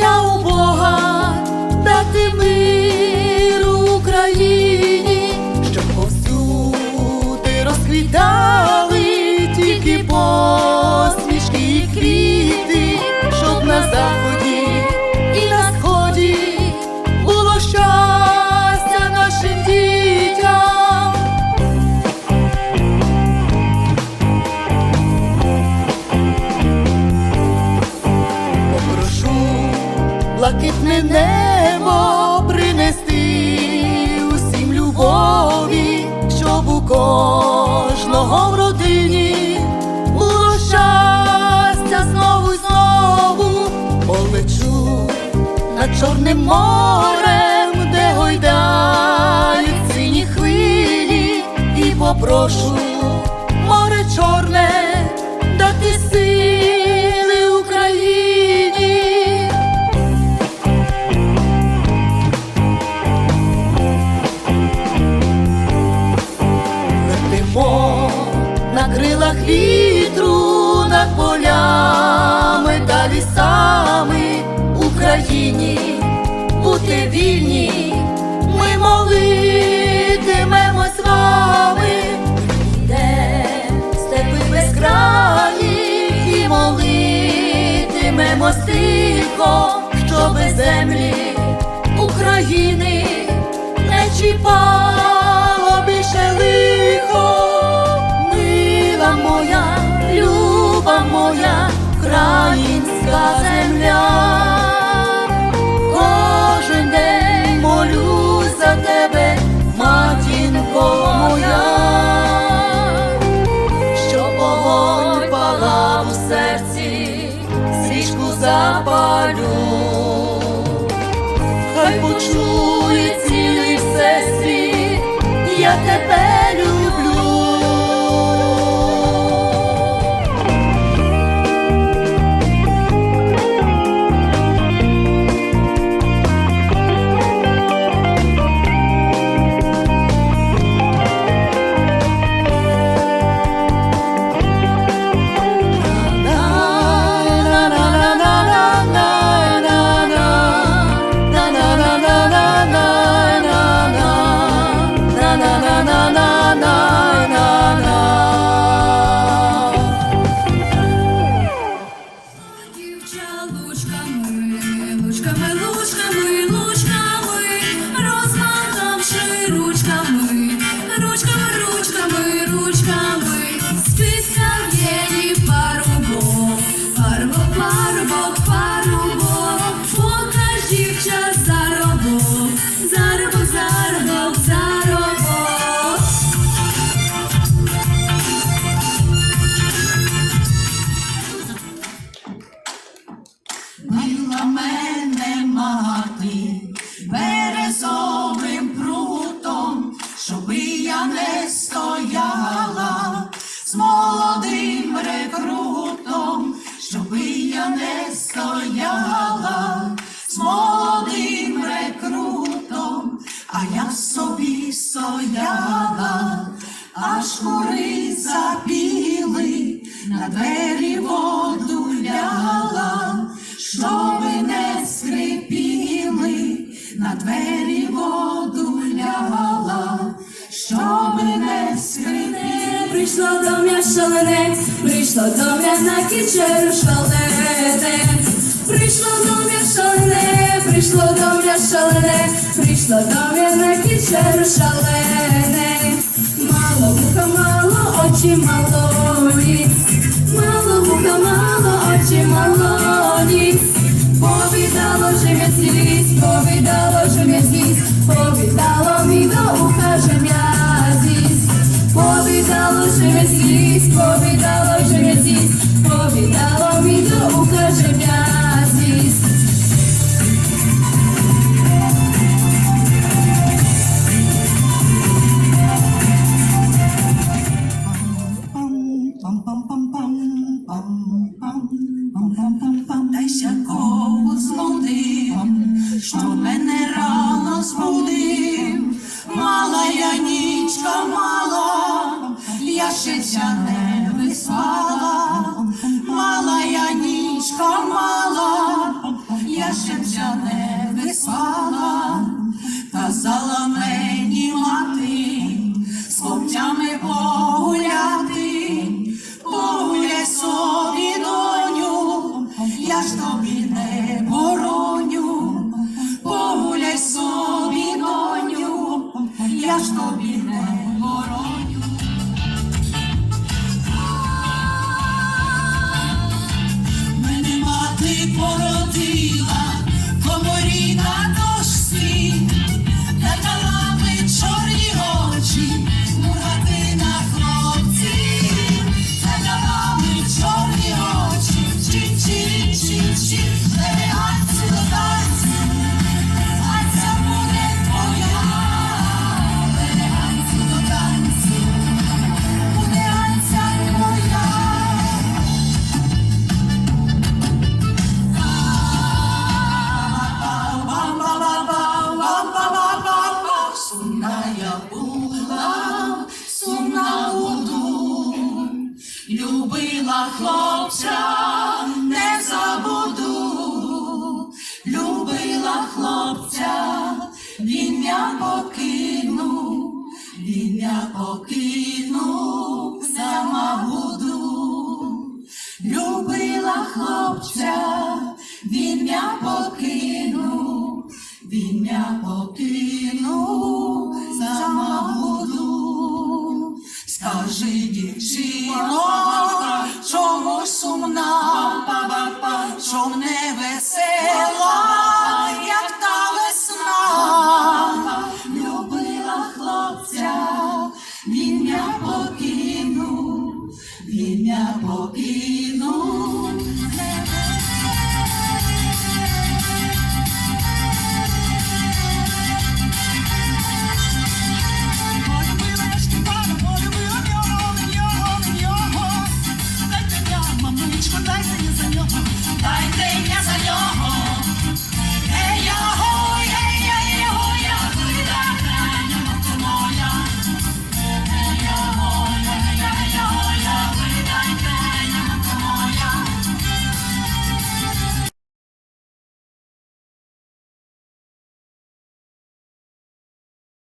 я над морем, де гойдають сині хвилі, і попрошу море чорне дати сили Україні. Летимо на крилах вітру над полями та лісами Україні бути вільні, ми молитимемо з вами, де степи безкраї і молитимемо тихо, без землі України молюсь тебе, матінко моя, що вогонь палав у серці, свічку запалю. Хай почує цілий всесвіт, я тебе а я собі стояла, аж кури запіли, на двері воду ляла, щоби не скрипіли, на двері воду ляла, щоби не скрипіли. Прийшло до мене шалене, прийшло до мене на кічеру шалене. Прийшло до мене шалене, прийшло до мене шалене, прийшло до на кічеру шалене. Мало вуха, мало очі малоні, мало вуха, мало очі малоні. Повідало же м'язість, повідало же м'язість, повідало що мало, я ще не виспала, мала я нічка мала, я ще ця не виспала, казала мені мати, з хлопцями погуляти, погуляй собі доню, я ж тобі не бороню, погуляй собі доню, я ж тобі. on. Забула сумна буду, любила хлопця, не забуду, любила хлопця, він я покинув, він я покинув, сама буду. Любила хлопця, він я покинув, він я покинув, ім'я покинув.